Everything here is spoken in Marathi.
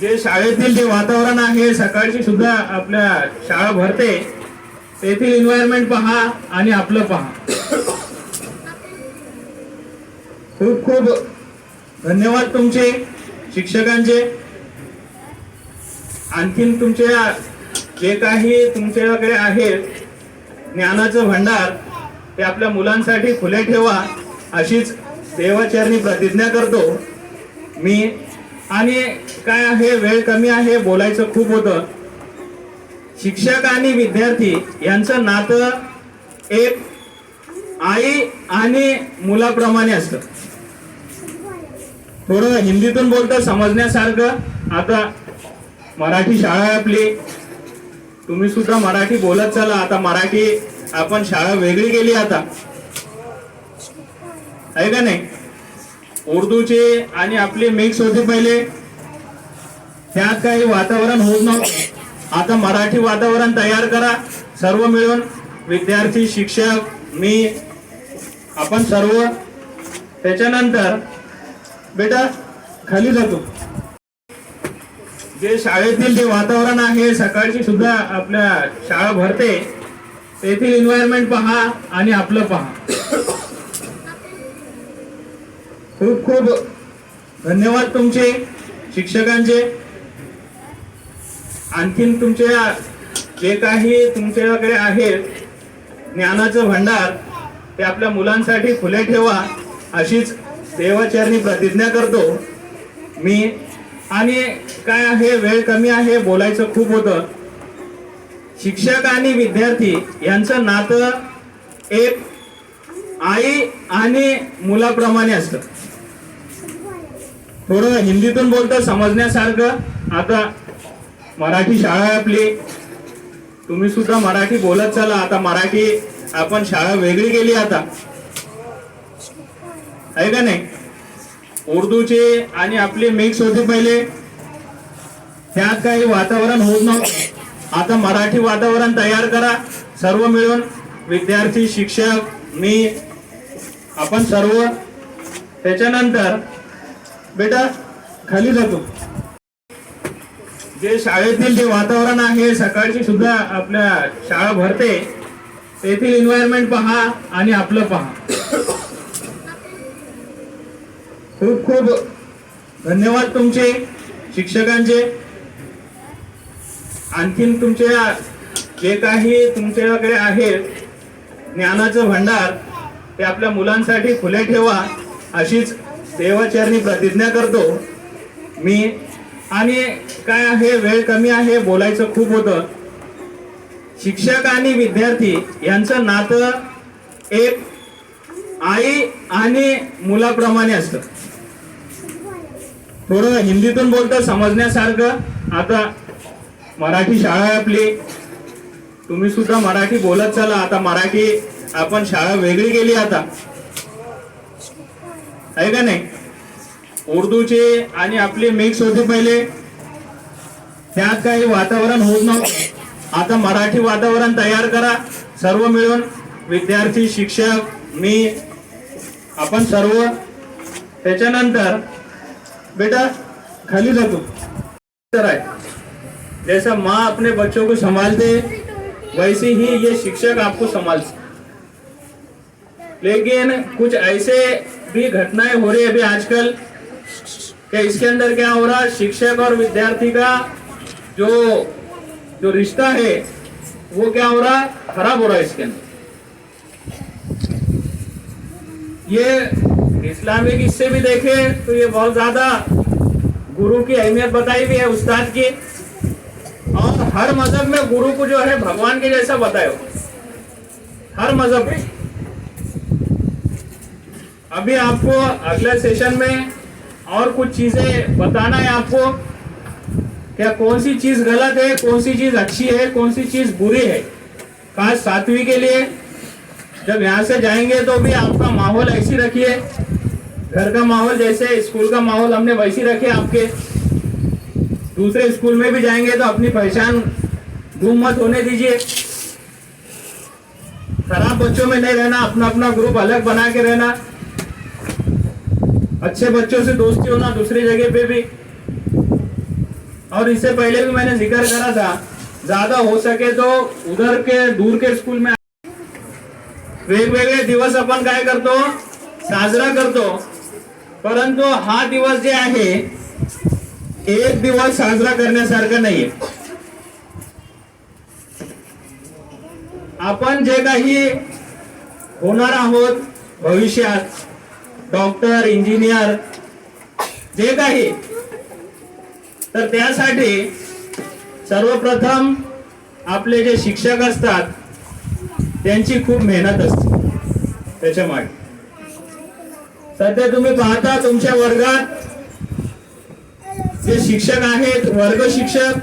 जे शाळेतील जे वातावरण आहे सकाळची सुद्धा आपल्या शाळा भरते तेथील एन्व्हायरमेंट पहा आणि आपलं पहा. खूप खूप धन्यवाद तुमचे शिक्षकांचे. आणखीन तुमच्या जे काही तुमच्याकडे आहे ज्ञानाचं भंडार ते आपल्या मुलांसाठी खुले ठेवा अशीच देवाचरणी प्रतिज्ञा करतो. मी आणि काय आहे वेळ कमी आहे बोलायचं खूप होतं. शिक्षक आणि विद्यार्थी यांचं नातं एक आई आणि मुलाप्रमाणे असतं. थोडं हिंदीतून बोलतं समजण्यासारखं. आता मराठी शाळा आहे आपली. तुम्ही सुद्धा मराठी बोलत चला. आता मराठी आपण शाळा वेगळी केली आता. आहे का नाही? उर्दूचे आणि आपली मिक्स होते पहिले. त्यात काही वातावरण होत नव्हतं. आता मराठी वातावरण तयार करा. सर्व मिळून विद्यार्थी शिक्षक मी आपण सर्व. त्याच्यानंतर बेटा खाली जातो जे शाळेतील जे वातावरण आहे सकाळची सुद्धा आपल्या शाळा भरते तेथील एन्व्हायरमेंट पहा आणि आपलं पहा. खूप खूप धन्यवाद तुमचे शिक्षकांचे. आणखीन तुमच्या जे काही तुमच्याकडे आहे ज्ञानाचं भंडार ते आपल्या मुलांसाठी खुले ठेवा अशीच देवाचरणी प्रतिज्ञा करतो. मी आणि काय आहे वेळ कमी आहे बोलायचं खूप होतं. शिक्षक आणि विद्यार्थी यांचं नातं एक आई आणि मुलाप्रमाणे असतं. थोडं हिंदीतून बोलतं समजण्यासारखं. आता मराठी शाळा आहे आपली. तुम्ही सुद्धा मराठी बोलत चला. आता मराठी आपण शाळा वेगळी केली आता. आहे का नाही? उर्दूचे आणि आपली मिक्स होते पहिले. त्यात काही वातावरण होत नव्हतं. आता मराठी वातावरण तयार करा. सर्व मिळून विद्यार्थी शिक्षक मी आपण सर्व. त्याच्यानंतर बेटा खाली जातो जे शाळेतील जे वातावरण आहे सकाळची सुद्धा आपल्या शाळा भरते तेथील एन्व्हायरमेंट पहा आणि आपलं पहा. खूप खूप धन्यवाद तुमचे शिक्षकांचे. आणखीन तुमच्या जे काही तुमच्याकडे आहे ज्ञानाचं भंडार ते आपल्या मुलांसाठी खुले ठेवा अशीच देवाचरणी प्रतिज्ञा करतो. मी आणि काय आहे वेळ कमी आहे बोलायचं खूप होतं. शिक्षक आणि विद्यार्थी यांचं नातं एक आई आणि मुलाप्रमाणे असतं. थोडं हिंदीतून बोलतं समजण्यासारखं. आता मराठी शाळा आहे आपली. तुम्ही सुद्धा मराठी बोलत चला. आता मराठी आपण शाळा वेगळी केली आता. आहे का नाही? उर्दूचे आणि आपली मिक्स होते पहिले. त्यात काही वातावरण होत नव्हतं. आता मराठी वातावरण तयार करा. सर्व मिळून विद्यार्थी शिक्षक मी आपण सर्व. त्याच्यानंतर बेटा खाली जातो तर आहे. जैसा माँ अपने बच्चों को संभालते वैसे ही ये शिक्षक आपको संभाल लेकिन कुछ ऐसे भी घटनाएँ हो रही है अभी आजकल। कि इसके अंदर क्या हो रहा है? शिक्षक और विद्यार्थी का जो जो रिश्ता है, वो क्या हो रहा खराब हो रहा है इसके अंदर। ये इस्लामिक इससे भी देखे तो ये बहुत ज़्यादा गुरु की अहमियत बताई हुई है उस्ताद की। और हर मज़हब में गुरु को जो है भगवान के जैसा बताए हर मज़हब में। अभी आपको अगले सेशन में और कुछ चीज़ें बताना है आपको। क्या कौन सी चीज़ गलत है, कौन सी चीज़ अच्छी है, कौन सी चीज़ बुरी है? खास सातवीं के लिए। जब यहाँ से जाएँगे तो भी आपका माहौल ऐसी रखिए। घर का माहौल जैसे स्कूल का माहौल हमने वैसी रखे आपके। दूसरे स्कूल में भी जाएँगे तो अपनी पहचान गुम मत होने दीजिए। खराब बच्चों में नहीं रहना अपना अपना ग्रुप अलग बना के रहना। अच्छे बच्चों से दोस्ती होना दूसरी जगह पे भी। और इससे पहले भी मैंने जिक्र करा था ज्यादा हो सके तो उधर के दूर के स्कूल में वेगवेगळे दिवस आपण काय करतो? साजरा करतो. परंतु हा दिवस जे आहे एक दिवस साजरा करण्यासारखा नाहीये. आपण जे काही होणार आहोत भविष्यात डॉक्टर इंजिनियर जे काही. तर त्यासाठी सर्वप्रथम आपले जे शिक्षक असतात त्यांची खूप मेहनत असते. त्याच्यामागे सध्या तुम्ही पाहता तुमच्या वर्गात जे शिक्षक आहेत वर्ग शिक्षक